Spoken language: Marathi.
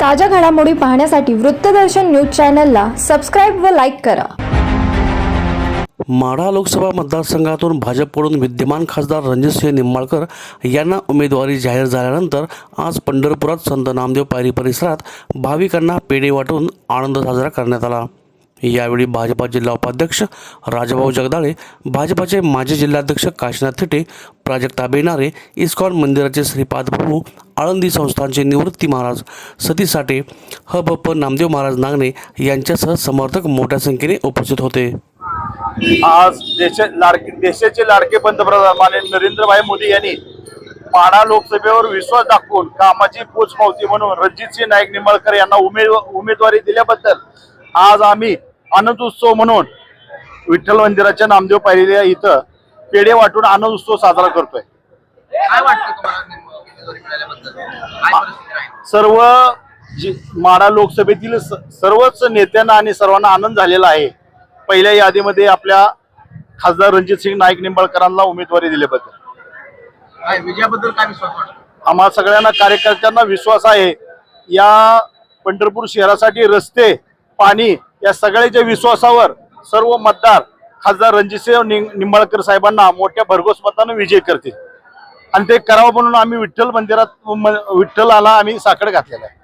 ताज्या घडामोडी पाहण्यासाठी वृत्तदर्शन न्यूज चॅनलला सबस्क्राईब व लाईक करा. माढा लोकसभा मतदारसंघातून भाजपकडून विद्यमान खासदार रणजितसिंह निंबाळकर यांना उमेदवारी जाहीर झाल्यानंतर आज पंढरपुरात संत नामदेव पायरी परिसरात भाविकांना पेढे वाटून आनंद साजरा करण्यात आला. यावेळी भाजपा जिल्हा उपाध्यक्ष राजाभाऊ जगदाळे भाजपाचे माजी जिल्हाध्यक्ष काशीनाथ थिटे प्राजक्ता बेनारे इस्कॉन मंदिराचे श्रीपाद प्रभू आळंदी संस्थानचे निवृत्ती महाराज सती साठे हबप नामदेव महाराज नागणे यांच्यासह समर्थक मोठ्या संख्येने उपस्थित होते. आज देश लाडके देशाचे लाडके पंतप्रधान माननीय नरेंद्रभाई मोदी यांनी पाडा लोकसभेवर विश्वास दाखवून कामाची पोचपावती म्हणून रणजितसिंह नाईक निंबाळकर यांना उमेद उमेदवारी दिल्याबद्दल आज आम्ही आनंद उत्सव म्हणून विठ्ठल मंदिराच्या नामदेव पायरीला इथं पेढे वाटून आनंद उत्सव साजरा करतोय. सर्व जी माढा लोकसभेतील सर्वच नेत्यांना आणि सर्वांना आनंद झालेला आहे. पहिल्या यादीमध्ये आपल्या खासदार रणजितसिंह नाईक निंबाळकरांना उमेदवारी दिल्याबद्दल. काय विजयाबद्दल काय विश्वास आम्हा सगळ्यांना कार्यकर्त्यांना विश्वास आहे. या पंढरपूर शहरासाठी रस्ते पाणी या सगळ्याच्या विश्वासावर सर्व मतदार खासदार रणजितसिंह निंबाळकर साहेबांना मोठ्या भरघोस मतानं विजय करतील. आणि ते करावं म्हणून आम्ही विठ्ठल मंदिरात विठ्ठलाला आम्ही साखर घातलेला आहे.